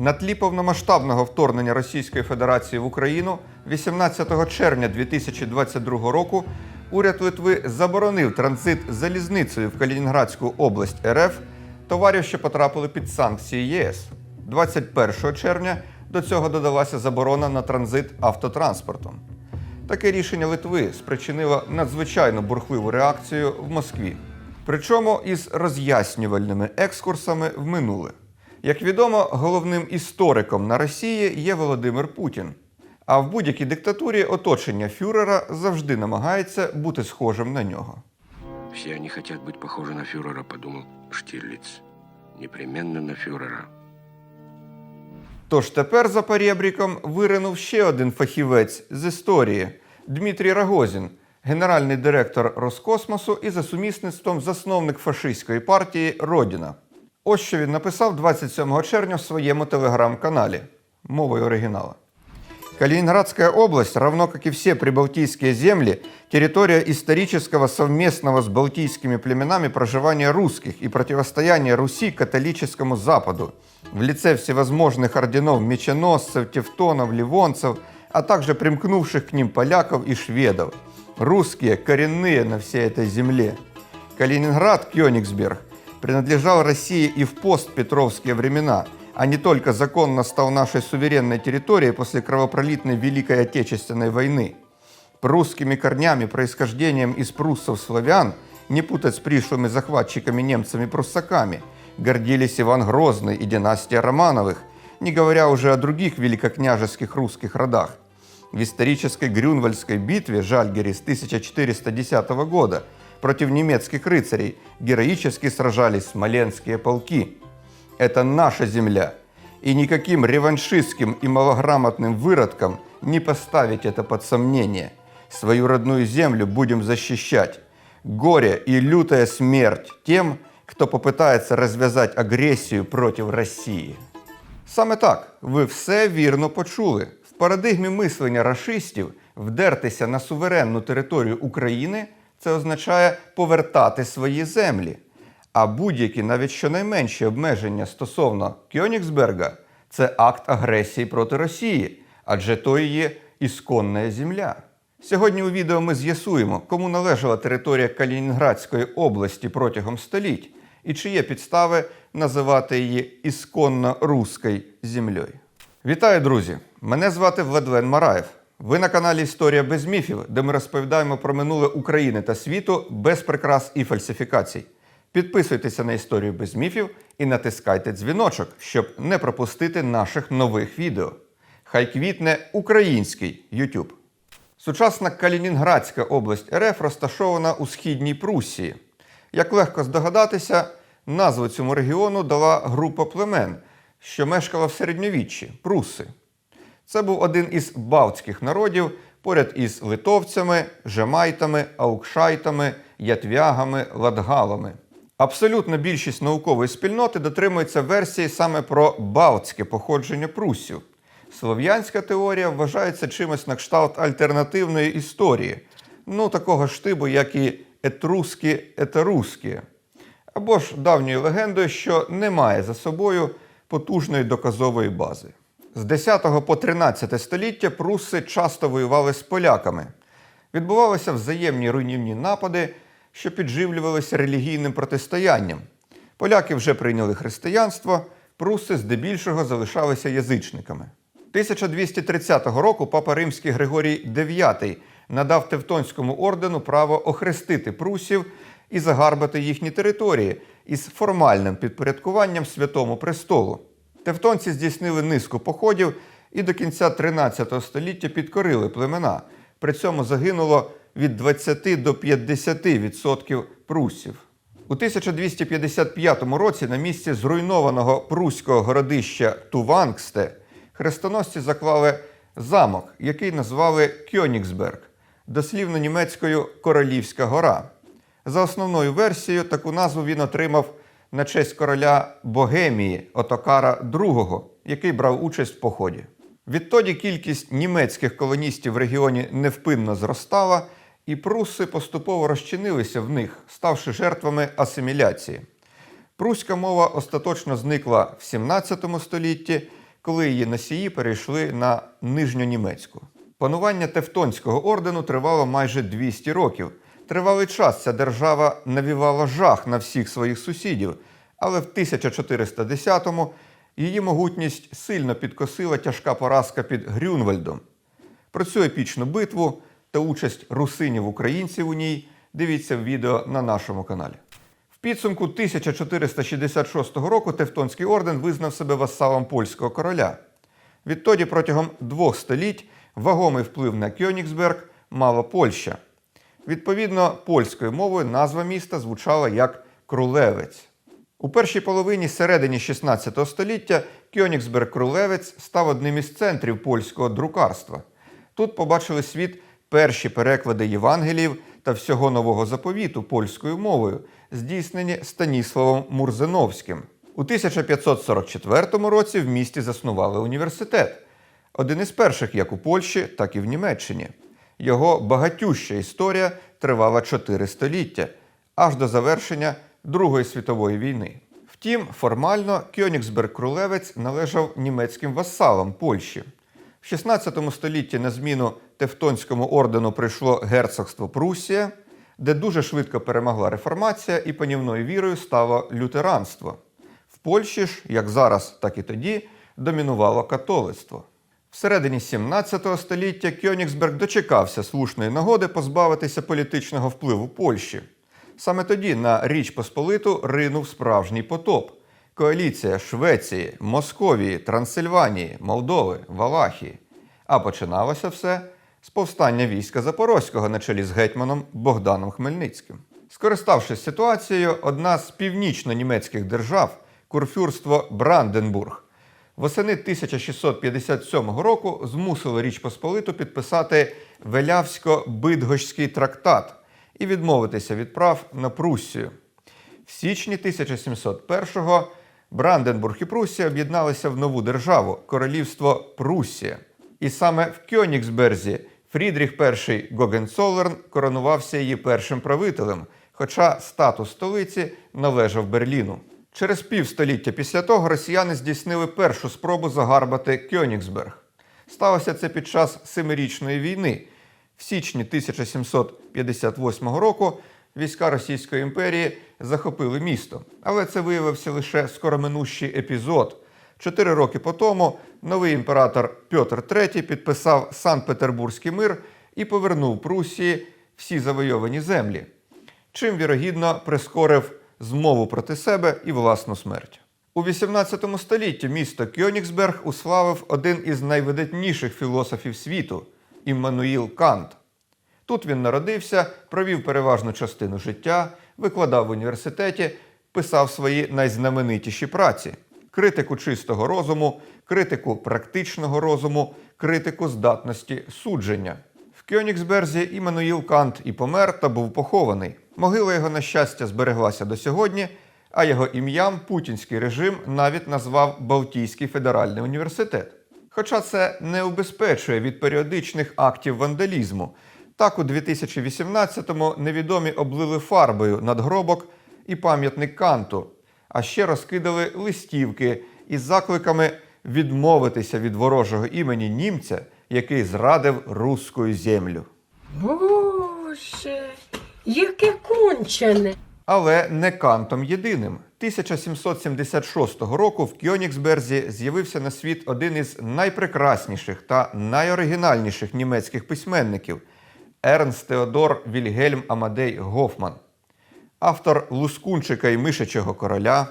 На тлі повномасштабного вторгнення Російської Федерації в Україну 18 червня 2022 року уряд Литви заборонив транзит залізницею в Калінінградську область РФ товарів, що потрапили під санкції ЄС. 21 червня до цього додалася заборона на транзит автотранспортом. Таке рішення Литви спричинило надзвичайно бурхливу реакцію в Москві. Причому із роз'яснювальними екскурсами в минуле. Як відомо, головним істориком на Росії є Володимир Путін. А в будь-якій диктатурі оточення фюрера завжди намагається бути схожим на нього. Все они хотят быть похожи на фюрера, подумал Штирлиц. Непременно на фюрера. Тож тепер за перебріком виринув ще один фахівець з історії Дмитрій Рагозін, генеральний директор Роскосмосу і за сумісництвом засновник фашистської партії Родіна. Ось що він написав 27 червня в своєму телеграм-каналі мовою оригінала. Калининградская область, равно как и все прибалтийские земли, территория исторического совместного с балтийскими племенами проживания русских и противостояния Руси католическому Западу в лице всевозможных орденов меченосцев, тевтонов, ливонцев, а также примкнувших к ним поляков и шведов. Русские коренные на всей этой земле. Калининград, Кёнигсберг, принадлежал России и в постпетровские времена, а не только законно стал нашей суверенной территорией после кровопролитной Великой Отечественной войны. Прусскими корнями, происхождением из пруссов-славян, не путать с пришлыми захватчиками немцами-пруссаками, гордились Иван Грозный и династия Романовых, не говоря уже о других великокняжеских русских родах. В исторической Грюнвальдской битве Жальгере с 1410 года против немецких рыцарей героически сражались смоленские полки. Это наша земля, и никаким реваншистским и малограмотным выродкам не поставить это под сомнение. Свою родную землю будем защищать. Горе и лютая смерть тем, кто попытается развязать агрессию против Росії. Саме так, ви все вірно почули. В парадигмі мислення рашистів вдертися на суверенну територію України це означає повертати свої землі. А будь-які, навіть щонайменші обмеження стосовно Кьонігсберга це акт агресії проти Росії, адже то є ісконна земля. Сьогодні у відео ми з'ясуємо, кому належала територія Калінінградської області протягом століть і чи є підстави називати її ісконно руською землею. Вітаю, друзі! Мене звати Владлен Мараєв. Ви на каналі Історія без міфів, де ми розповідаємо про минуле України та світу без прикрас і фальсифікацій. Підписуйтеся на історію без міфів і натискайте дзвіночок, щоб не пропустити наших нових відео. Хай квітне український YouTube. Сучасна Калінінградська область РФ розташована у східній Пруссії. Як легко здогадатися, назву цьому регіону дала група племен, що мешкала в середньовіччі пруси. Це був один із балтських народів поряд із литовцями, жемайтами, аукшайтами, ятвягами, ладгалами. Абсолютна більшість наукової спільноти дотримується версії саме про балтське походження прусів. Слов'янська теорія вважається чимось на кшталт альтернативної історії, ну такого ж типу, як і етруски етеруски, або ж давньою легендою, що не має за собою потужної доказової бази. З 10 по 13 століття пруси часто воювали з поляками. Відбувалися взаємні руйнівні напади, що підживлювалися релігійним протистоянням. Поляки вже прийняли християнство, пруси здебільшого залишалися язичниками. 1230 року папа Римський Григорій IX надав Тевтонському ордену право охрестити прусів і загарбати їхні території із формальним підпорядкуванням Святому престолу. Тевтонці здійснили низку походів і до кінця 13 століття підкорили племена. При цьому загинуло від 20 до 50% прусів. У 1255 році на місці зруйнованого пруського городища Тувангсте хрестоносці заклали замок, який назвали Кьонігсберг, дослівно німецькою Королівська гора. За основною версією, таку назву він отримав на честь короля Богемії Отокара II, який брав участь в поході. Відтоді кількість німецьких колоністів в регіоні невпинно зростала, і пруси поступово розчинилися в них, ставши жертвами асиміляції. Пруська мова остаточно зникла в 17 столітті, коли її носії перейшли на нижньонімецьку. Панування Тевтонського ордену тривало майже 200 років. Тривалий час ця держава навівала жах на всіх своїх сусідів, але в 1410-му її могутність сильно підкосила тяжка поразка під Грюнвальдом. Про цю епічну битву та участь русинів українців у ній дивіться в відео на нашому каналі. В підсумку 1466 року Тевтонський орден визнав себе васалом польського короля. Відтоді протягом двох століть вагомий вплив на Кьонігсберг мала Польща. Відповідно, польською мовою назва міста звучала як Крулевець. У першій половині середині 16 століття Кьонігсберг Крулевець став одним із центрів польського друкарства. Тут побачили світ перші переклади Євангеліїв та всього нового заповіту польською мовою, здійснені Станіславом Мурзиновським. У 1544 році в місті заснували університет, один із перших як у Польщі, так і в Німеччині. Його багатюща історія тривала чотири століття, аж до завершення Другої світової війни. Втім, формально Кьонігсберг Крулевець належав німецьким васалам Польщі. В 16 столітті на зміну Тевтонському ордену прийшло герцогство Прусія, де дуже швидко перемогла реформація і панівною вірою стало лютеранство. В Польщі ж, як зараз, так і тоді, домінувало католицтво. Всередині 17 століття Кьонігсберг дочекався слушної нагоди позбавитися політичного впливу Польщі. Саме тоді на Річ Посполиту ринув справжній потоп. Коаліція Швеції, Московії, Трансильванії, Молдови, Валахії. А починалося все з повстання війська Запорозького на чолі з гетьманом Богданом Хмельницьким. Скориставшись ситуацією, одна з північно-німецьких держав, курфюрство Бранденбург, восени 1657 року змусило Річ Посполиту підписати Велявсько-Бидгощський трактат і відмовитися від прав на Пруссію. В січні 1701-го Бранденбург і Пруссія об'єдналися в нову державу Королівство Пруссія. І саме в Кьонігсберзі Фрідріх І Гогенцолерн коронувався її першим правителем, хоча статус столиці належав Берліну. Через півстоліття після того росіяни здійснили першу спробу загарбати Кьонігсберг. Сталося це під час Семирічної війни. В січні 1758 року війська Російської імперії захопили місто. Але це виявився лише скороминущий епізод. Чотири роки по тому новий імператор Петр III підписав Санкт-Петербурзький мир і повернув Прусії всі завойовані землі, чим вірогідно прискорив змову проти себе і власну смерть. У 18 столітті місто Кьонігсберг уславив один із найвидатніших філософів світу Іммануїл Кант. Тут він народився, провів переважну частину життя, викладав в університеті, писав свої найзнаменитіші праці: критику чистого розуму, критику практичного розуму, критику здатності судження. В Кьонігсберзі Іммануїл Кант і помер та був похований. Могила його, на щастя, збереглася до сьогодні, а його ім'ям путінський режим навіть назвав Балтійський федеральний університет. Хоча це не убезпечує від періодичних актів вандалізму. Так, у 2018-му невідомі облили фарбою надгробок і пам'ятник Канту, а ще розкидали листівки із закликами відмовитися від ворожого імені німця, який зрадив руську землю. Боже, яке кончене. Але не Кантом єдиним. 1776 року в Кьонігсберзі з'явився на світ один із найпрекрасніших та найоригінальніших німецьких письменників Ернст Теодор Вільгельм Амадей Гофман. Автор Лускунчика і Мишачого короля,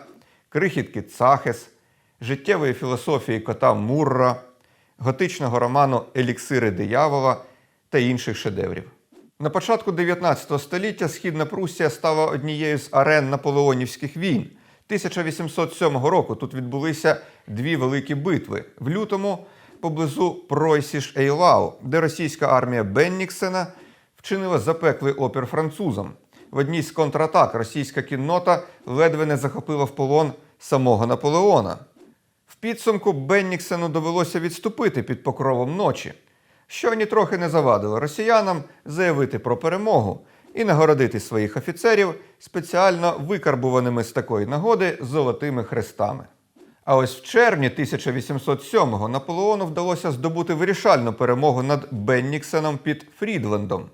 крихітки Цахес, життєвої філософії кота Мурра, готичного роману Еліксири диявола та інших шедеврів. На початку 19 століття Східна Прусія стала однією з арен наполеонівських війн. 1807 року тут відбулися дві великі битви. В лютому поблизу Пройсіш Ейлау, де російська армія Бенніксена вчинила запеклий опір французам. В одній з контратак російська кіннота ледве не захопила в полон самого Наполеона. В підсумку Бенніксену довелося відступити під покровом ночі, що нітрохи не завадило росіянам заявити про перемогу і нагородити своїх офіцерів спеціально викарбуваними з такої нагоди золотими хрестами. А ось в червні 1807-го Наполеону вдалося здобути вирішальну перемогу над Бенніксеном під Фрідлендом.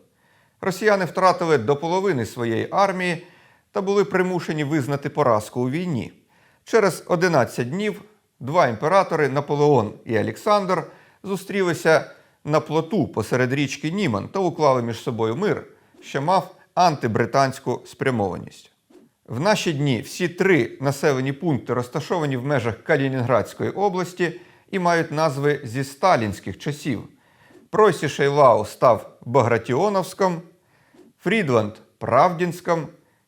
Росіяни втратили до половини своєї армії та були примушені визнати поразку у війні. Через 11 днів два імператори Наполеон і Олександр зустрілися на плоту посеред річки Німан та уклали між собою мир, що мав антибританську спрямованість. В наші дні всі три населені пункти розташовані в межах Калінінградської області і мають назви зі сталінських часів. Пройсішей Лау став Багратіоновськом, Фрідланд Правдінськом,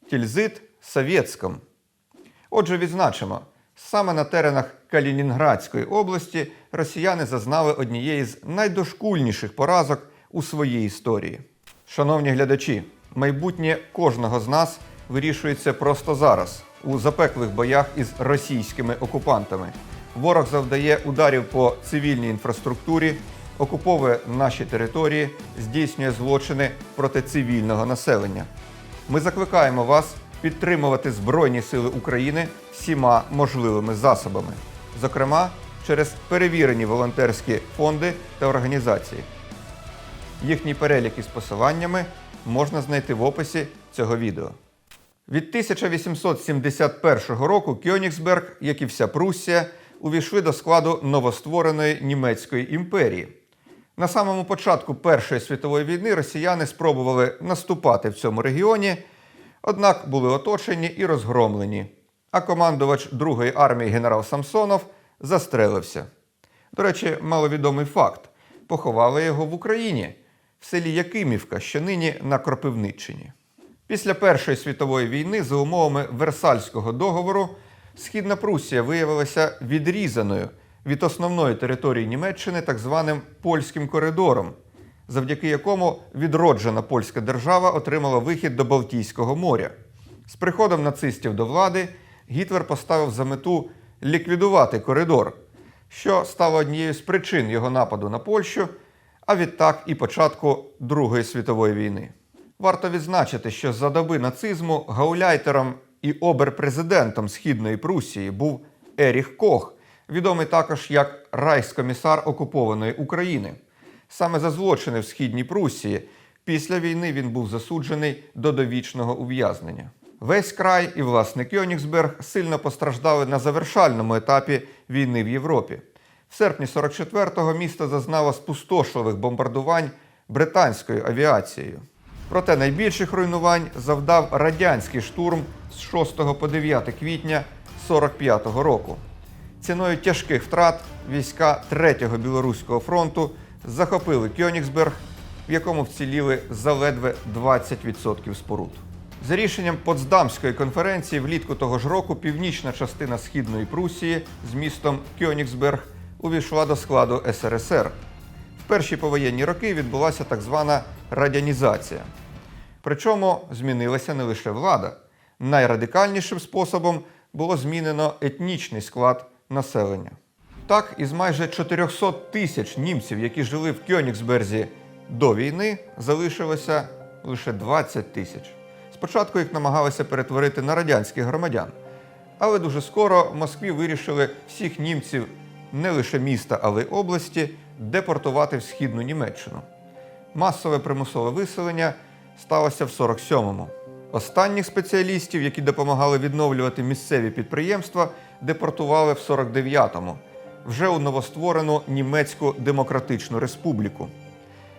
Тільзит Совєтськом. Отже, відзначимо, саме на теренах Калінінградської області росіяни зазнали однієї з найдошкульніших поразок у своїй історії. Шановні глядачі, майбутнє кожного з нас вирішується просто зараз, у запеклих боях із російськими окупантами. Ворог завдає ударів по цивільній інфраструктурі, окуповує наші території, здійснює злочини проти цивільного населення. Ми закликаємо вас підтримувати Збройні Сили України всіма можливими засобами, зокрема через перевірені волонтерські фонди та організації. Їхній перелік із посиланнями можна знайти в описі цього відео. Від 1871 року Кьонігсберг, як і вся Пруссія, увійшли до складу новоствореної німецької імперії. На самому початку Першої світової війни росіяни спробували наступати в цьому регіоні, однак були оточені і розгромлені. А командувач Другої армії генерал Самсонов застрелився. До речі, маловідомий факт: поховали його в Україні, в селі Якимівка, що нині на Кропивниччині. Після Першої світової війни, за умовами Версальського договору, Східна Прусія виявилася відрізаною від основної території Німеччини так званим польським коридором, завдяки якому відроджена польська держава отримала вихід до Балтійського моря. З приходом нацистів до влади Гітлер поставив за мету ліквідувати коридор, що стало однією з причин його нападу на Польщу, а відтак і початку Другої світової війни. Варто відзначити, що за доби нацизму гауляйтером і оберпрезидентом Східної Прусії був Еріх Кох, відомий також як райскомісар окупованої України. Саме за злочини в Східній Прусії після війни він був засуджений до довічного ув'язнення. Весь край і власне Кьонігсберг сильно постраждали на завершальному етапі війни в Європі. В серпні 44-го місто зазнало спустошливих бомбардувань британською авіацією. Проте найбільших руйнувань завдав радянський штурм з 6 по 9 квітня 45-го року. Ціною тяжких втрат війська 3-го Білоруського фронту захопили Кьонігсберг, в якому вціліли заледве 20% споруд. За рішенням Потсдамської конференції влітку того ж року північна частина Східної Прусії з містом Кьонігсберг увійшла до складу СРСР. В перші повоєнні роки відбулася так звана радянізація. Причому змінилася не лише влада. Найрадикальнішим способом було змінено етнічний склад населення. Так, із майже 400 тисяч німців, які жили в Кьонігсберзі до війни, залишилося лише 20 тисяч. Спочатку їх намагалися перетворити на радянських громадян. Але дуже скоро в Москві вирішили всіх німців не лише міста, але й області депортувати в східну Німеччину. Масове примусове виселення сталося в 47-му. Останніх спеціалістів, які допомагали відновлювати місцеві підприємства, депортували в 49-му, вже у новостворену Німецьку Демократичну Республіку.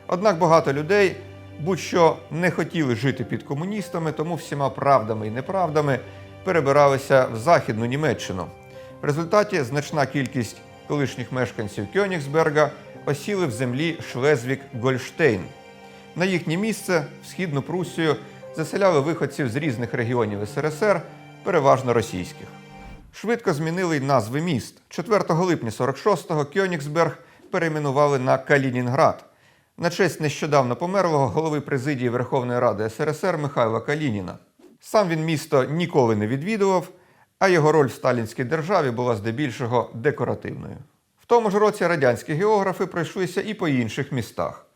Однак багато людей будь-що не хотіли жити під комуністами, тому всіма правдами і неправдами перебиралися в Західну Німеччину. В результаті значна кількість колишніх мешканців Кьонігсберга осіли в землі Шлезвік-Гольштейн. На їхнє місце в східну Прусію заселяли виходців з різних регіонів СРСР, переважно російських. Швидко змінили й назви міст. 4 липня 46-го Кьонігсберг перейменували на Калінінград на честь нещодавно померлого голови президії Верховної Ради СРСР Михайла Калініна. Сам він місто ніколи не відвідував, а його роль в сталінській державі була здебільшого декоративною. В тому ж році радянські географи пройшлися і по інших містах.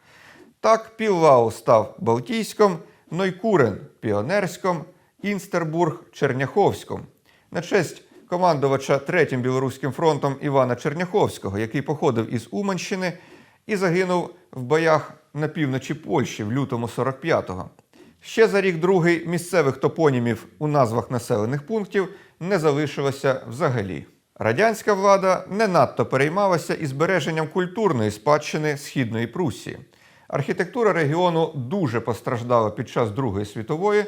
Так, Піллау став Балтійськом, Нойкурен Піонерськом, Інстербург Черняховськом. На честь командувача Третім білоруським фронтом Івана Черняховського, який походив із Уманщини і загинув в боях на півночі Польщі в лютому 45-го. Ще за рік другий місцевих топонімів у назвах населених пунктів не залишилося взагалі. Радянська влада не надто переймалася і збереженням культурної спадщини Східної Прусії. Архітектура регіону дуже постраждала під час Другої світової,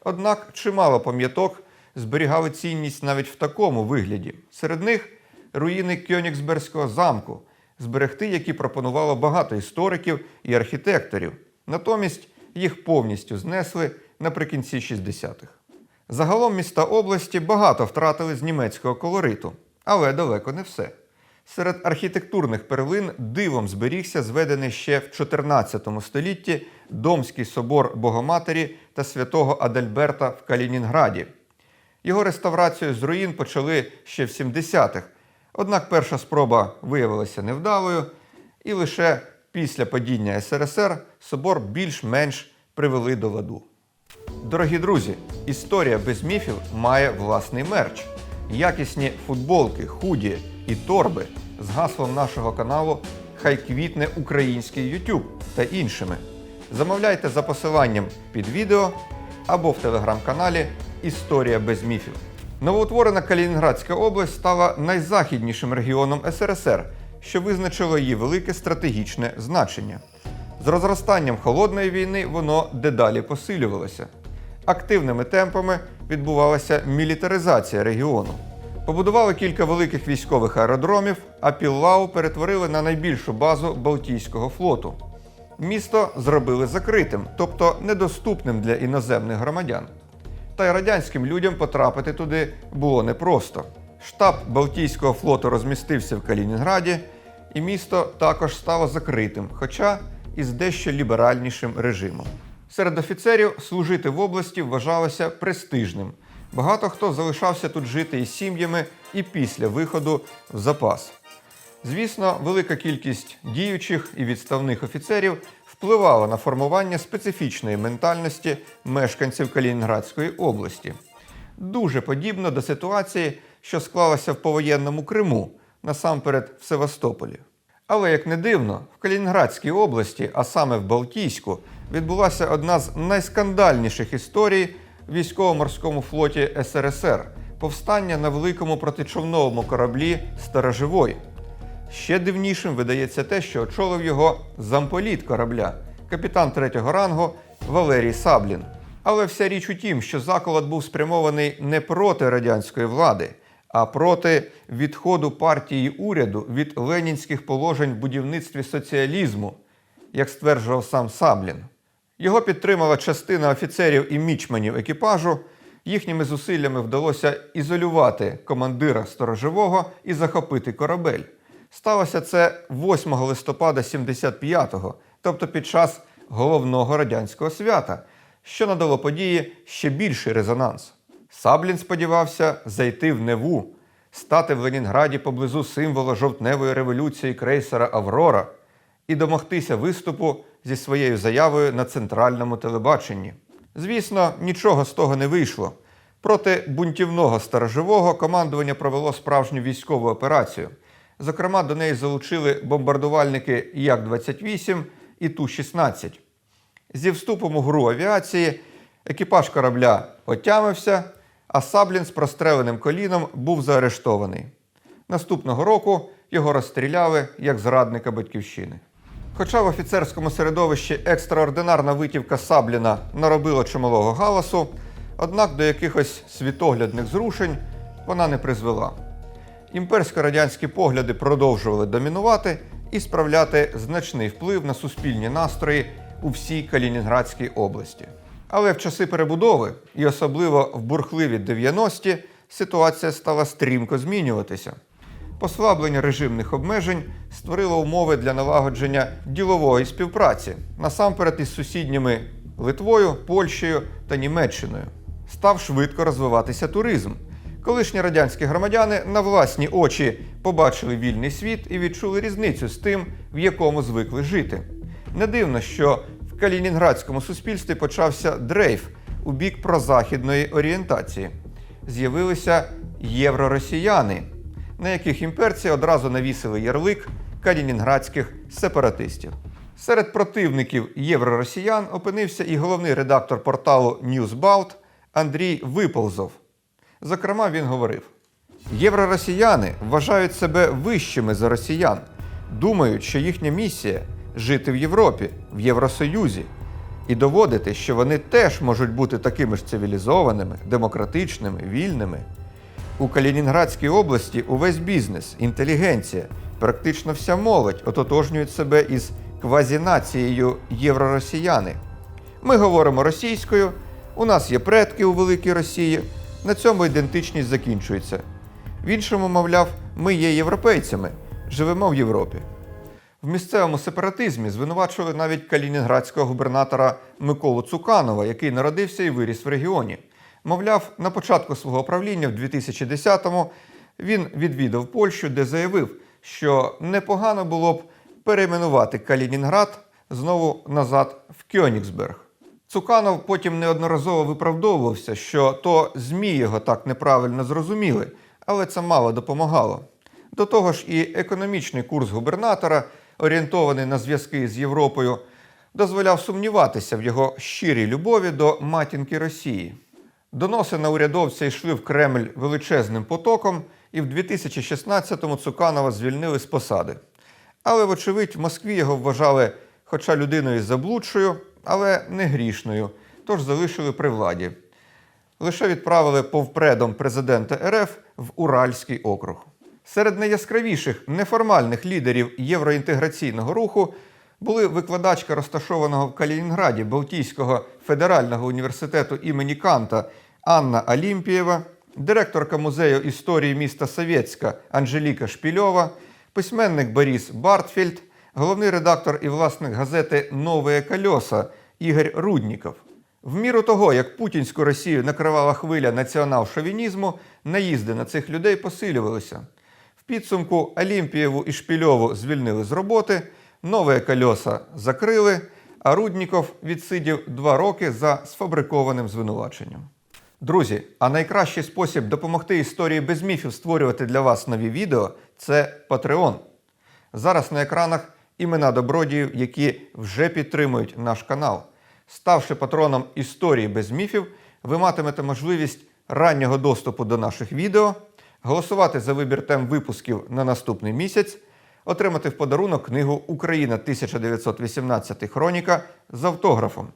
однак чимало пам'яток зберігали цінність навіть в такому вигляді. Серед них руїни Кьонігсберзького замку, зберегти які пропонувало багато істориків і архітекторів. Натомість їх повністю знесли наприкінці 60-х. Загалом міста області багато втратили з німецького колориту, але далеко не все. Серед архітектурних перлин дивом зберігся зведений ще в 14 столітті Домський собор Богоматері та святого Адальберта в Калінінграді. Його реставрацію з руїн почали ще в 70-х, однак перша спроба виявилася невдалою, і лише після падіння СРСР собор більш-менш привели до ладу. Дорогі друзі, історія без міфів має власний мерч. Якісні футболки, худі і торби з гаслом нашого каналу Хай квітне український YouTube та іншими. Замовляйте за посиланням під відео або в телеграм-каналі Історія без міфів. Новоутворена Калінінградська область стала найзахіднішим регіоном СРСР, що визначило її велике стратегічне значення. З розростанням холодної війни воно дедалі посилювалося. Активними темпами відбувалася мілітаризація регіону. Побудували кілька великих військових аеродромів, а Піллау перетворили на найбільшу базу Балтійського флоту. Місто зробили закритим, тобто недоступним для іноземних громадян. Та й радянським людям потрапити туди було непросто. Штаб Балтійського флоту розмістився в Калінінграді, і місто також стало закритим, хоча із дещо ліберальнішим режимом. Серед офіцерів служити в області вважалося престижним. Багато хто залишався тут жити із сім'ями і після виходу в запас. Звісно, велика кількість діючих і відставних офіцерів впливала на формування специфічної ментальності мешканців Калінінградської області. Дуже подібно до ситуації, що склалася в повоєнному Криму, насамперед в Севастополі. Але як не дивно, в Калінінградській області, а саме в Балтійську, відбулася одна з найскандальніших історій в військово-морському флоті СРСР повстання на великому протичовновому кораблі Староживой. Ще дивнішим видається те, що очолив його замполіт корабля, капітан третього рангу Валерій Саблін. Але вся річ у тім, що заколот був спрямований не проти радянської влади, а проти відходу партії уряду від ленінських положень в будівництві соціалізму, як стверджував сам Саблін. Його підтримала частина офіцерів і мічманів екіпажу. Їхніми зусиллями вдалося ізолювати командира сторожового і захопити корабель. Сталося це 8 листопада 75-го, тобто під час головного радянського свята, що надало події ще більший резонанс. Саблін сподівався зайти в Неву, стати в Ленінграді поблизу символа жовтневої революції крейсера Аврора і домогтися виступу зі своєю заявою на центральному телебаченні. Звісно, нічого з того не вийшло. Проти бунтівного сторожового командування провело справжню військову операцію. Зокрема, до неї залучили бомбардувальники Як-28 і Ту-16. Зі вступом у гру авіації екіпаж корабля отямився, а Саблін з простреленим коліном був заарештований. Наступного року його розстріляли як зрадника батьківщини. Хоча в офіцерському середовищі екстраординарна витівка Сабліна наробила чималого галасу, однак до якихось світоглядних зрушень вона не призвела. Імперсько-радянські погляди продовжували домінувати і справляти значний вплив на суспільні настрої у всій Калінінградській області. Але в часи перебудови, і особливо в бурхливі 90-ті, ситуація стала стрімко змінюватися. Послаблення режимних обмежень створило умови для налагодження ділової співпраці насамперед із сусідніми Литвою, Польщею та Німеччиною. Став швидко розвиватися туризм. Колишні радянські громадяни на власні очі побачили вільний світ і відчули різницю з тим, в якому звикли жити. Не дивно, що в калінінградському суспільстві почався дрейф у бік прозахідної орієнтації. З'явилися євроросіяни, на яких імперці одразу навісили ярлик калінінградських сепаратистів. Серед противників євроросіян опинився і головний редактор порталу Newsbout Андрій Виползов. Зокрема, він говорив: євроросіяни вважають себе вищими за росіян, думають, що їхня місія жити в Європі, в Євросоюзі, і доводити, що вони теж можуть бути такими ж цивілізованими, демократичними, вільними. У Калінінградській області увесь бізнес, інтелігенція, практично вся молодь ототожнюють себе із квазінацією євроросіяни. Ми говоримо російською, у нас є предки у Великій Росії, на цьому ідентичність закінчується. В іншому, мовляв, ми є європейцями, живемо в Європі. В місцевому сепаратизмі звинувачували навіть калінінградського губернатора Миколу Цуканова, який народився і виріс в регіоні. Мовляв, на початку свого правління в 2010-му він відвідав Польщу, де заявив, що непогано було б перейменувати Калінінград знову назад в Кьонігсберг. Цуканов потім неодноразово виправдовувався, що то ЗМІ його так неправильно зрозуміли, але це мало допомагало. До того ж, і економічний курс губернатора, орієнтований на зв'язки з Європою, дозволяв сумніватися в його щирій любові до матінки Росії. Доноси на урядовця йшли в Кремль величезним потоком, і в 2016-му Цуканова звільнили з посади. Але, вочевидь, в Москві його вважали, хоча людиною заблудшою, але не грішною, тож залишили при владі. Лише відправили повпредом президента РФ в Уральський округ. Серед найяскравіших неформальних лідерів євроінтеграційного руху були викладачка розташованого в Калінінграді Балтійського федерального університету імені Канта Анна Алімпієва, директорка музею історії міста Совєтська Анжеліка Шпільова, письменник Борис Бартфельд, головний редактор і власник газети Нове Кольоса Ігор Рудніков. В міру того, як путінську Росію накривала хвиля націонал-шовінізму, наїзди на цих людей посилювалися. В підсумку Олімпієву і Шпільову звільнили з роботи, нове кольоса закрили, а Рудніков відсидів два роки за сфабрикованим звинуваченням. Друзі, а найкращий спосіб допомогти історії без міфів створювати для вас нові відео це Patreon. Зараз на екранах імена добродіїв, які вже підтримують наш канал. Ставши патроном історії без міфів, ви матимете можливість раннього доступу до наших відео, голосувати за вибір тем випусків на наступний місяць, отримати в подарунок книгу Україна 1918 хроніка з автографом.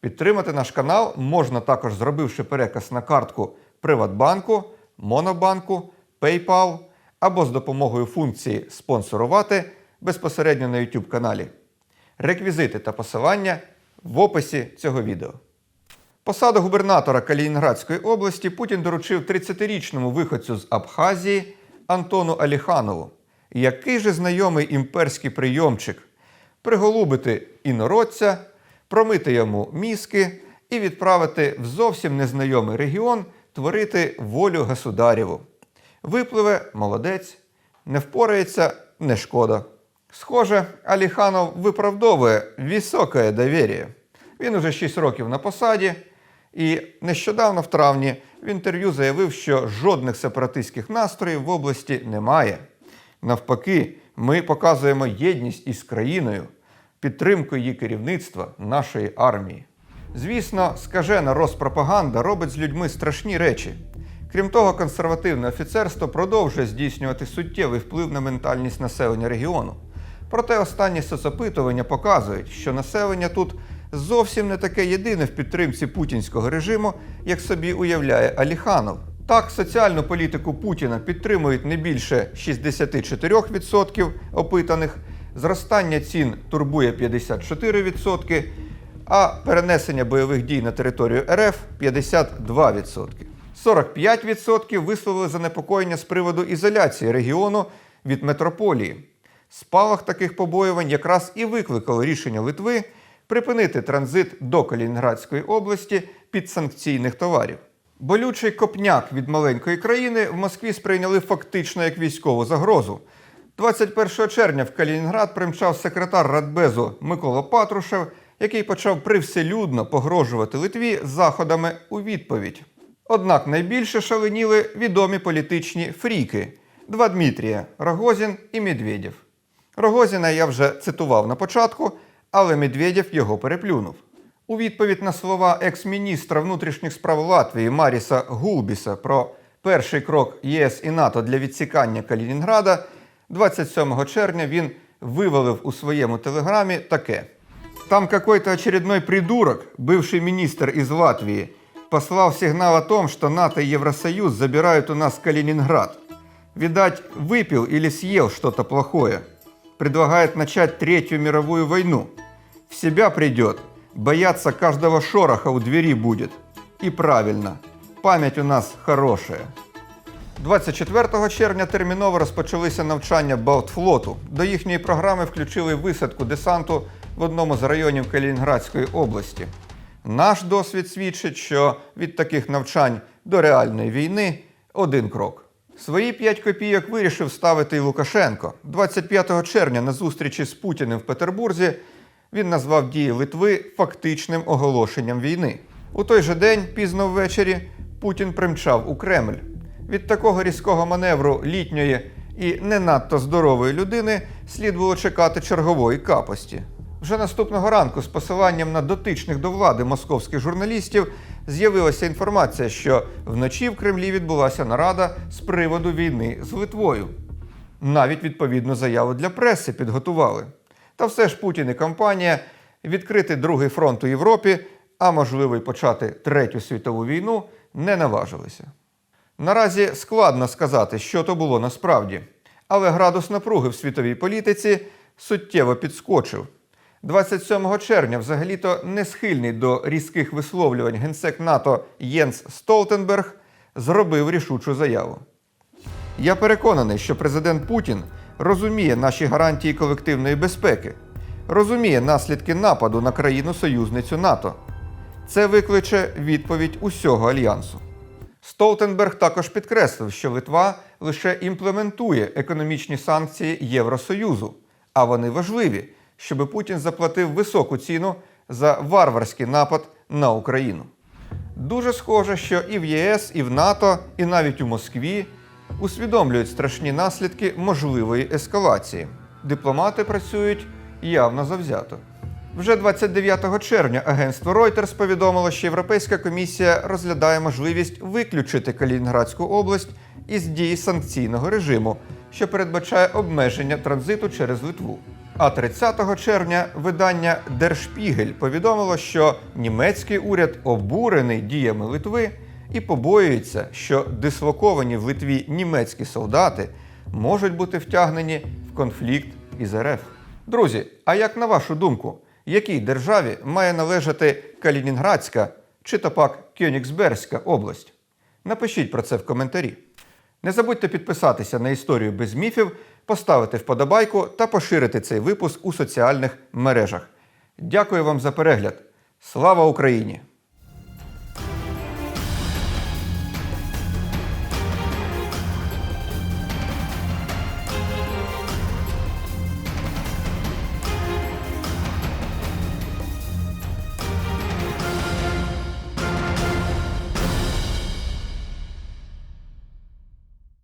Підтримати наш канал можна також зробивши переказ на картку Приватбанку, Монобанку, PayPal або з допомогою функції спонсорувати безпосередньо на YouTube каналі. Реквізити та посилання в описі цього відео. Посаду губернатора Калінінградської області Путін доручив 30-річному виходцю з Абхазії Антону Аліханову. Який же знайомий імперський прийомчик приголубити інородця, промити йому мізки і відправити в зовсім незнайомий регіон творити волю государєву. Випливе молодець, не впорається не шкода. Схоже, Аліханов виправдовує високе довір'я. Він уже 6 років на посаді, і нещодавно в травні в інтерв'ю заявив, що жодних сепаратистських настроїв в області немає. Навпаки, ми показуємо єдність із країною, підтримку її керівництва, нашої армії. Звісно, скажена Роспропаганда робить з людьми страшні речі. Крім того, консервативне офіцерство продовжує здійснювати суттєвий вплив на ментальність населення регіону. Проте останні соцопитування показують, що населення тут зовсім не таке єдине в підтримці путінського режиму, як собі уявляє Аліханов. Так, соціальну політику Путіна підтримують не більше 64% опитаних, зростання цін турбує 54%, а перенесення бойових дій на територію РФ 52%. 45% висловили занепокоєння з приводу ізоляції регіону від метрополії. Спалах таких побоювань якраз і викликало рішення Литви припинити транзит до Калінінградської області підсанкційних товарів. Болючий копняк від маленької країни в Москві сприйняли фактично як військову загрозу. 21 червня в Калінінград примчав секретар Радбезу Микола Патрушев, який почав привселюдно погрожувати Литві заходами у відповідь. Однак найбільше шаленіли відомі політичні фріки два Дмитрія Рогозін і Медведєв. Рогозіна я вже цитував на початку, але Медведєв його переплюнув. У відповідь на слова екс-міністра внутрішніх справ Латвії Маріса Гулбіса про перший крок ЄС і НАТО для відсікання Калінінграда, 27 червня він вивалив у своєму телеграмі таке. Там какой-то очередной придурок, бывший министр из Латвии, послал сигнал о том, что НАТО и Евросоюз забирают у нас Калининград. Видать, выпил или съел что-то плохое. Предлагает начать Третью мировую войну. В себя придет, бояться каждого шороха у двери будет. И правильно, память у нас хорошая. 24 червня терміново розпочалися навчання Балтфлоту. До їхньої програми включили висадку десанту в одному з районів Калінінградської області. Наш досвід свідчить, що від таких навчань до реальної війни один крок. Свої 5 копійок вирішив ставити і Лукашенко. 25 червня на зустрічі з Путіним в Петербурзі він назвав дії Литви фактичним оголошенням війни. У той же день, пізно ввечері, Путін примчав у Кремль. Від такого різкого маневру літньої і не надто здорової людини слід було чекати чергової капості. Вже наступного ранку, з посиланням на дотичних до влади московських журналістів, з'явилася інформація, що вночі в Кремлі відбулася нарада з приводу війни з Литвою. Навіть відповідну заяву для преси підготували. Та все ж Путін і компанія відкрити другий фронт у Європі, а можливо й почати Третю світову війну, не наважилися. Наразі складно сказати, що то було насправді, але градус напруги в світовій політиці суттєво підскочив. 27 червня, взагалі-то не схильний до різких висловлювань генсек НАТО Єнс Столтенберг зробив рішучу заяву. Я переконаний, що президент Путін розуміє наші гарантії колективної безпеки, розуміє наслідки нападу на країну-союзницю НАТО. Це викличе відповідь усього альянсу. Столтенберг також підкреслив, що Литва лише імплементує економічні санкції Євросоюзу, а вони важливі, щоб Путін заплатив високу ціну за варварський напад на Україну. Дуже схоже, що і в ЄС, і в НАТО, і навіть у Москві усвідомлюють страшні наслідки можливої ескалації. Дипломати працюють явно завзято. Вже 29 червня агентство Reuters повідомило, що Європейська комісія розглядає можливість виключити Калінінградську область із дії санкційного режиму, що передбачає обмеження транзиту через Литву. А 30 червня видання Spiegel повідомило, що німецький уряд обурений діями Литви і побоюється, що дислоковані в Литві німецькі солдати можуть бути втягнені в конфлікт із РФ. Друзі, а як на вашу думку, якій державі має належати Калінінградська чи то пак Кьонігсбергська область? Напишіть про це в коментарі. Не забудьте підписатися на історію без міфів, поставити вподобайку та поширити цей випуск у соціальних мережах. Дякую вам за перегляд. Слава Україні!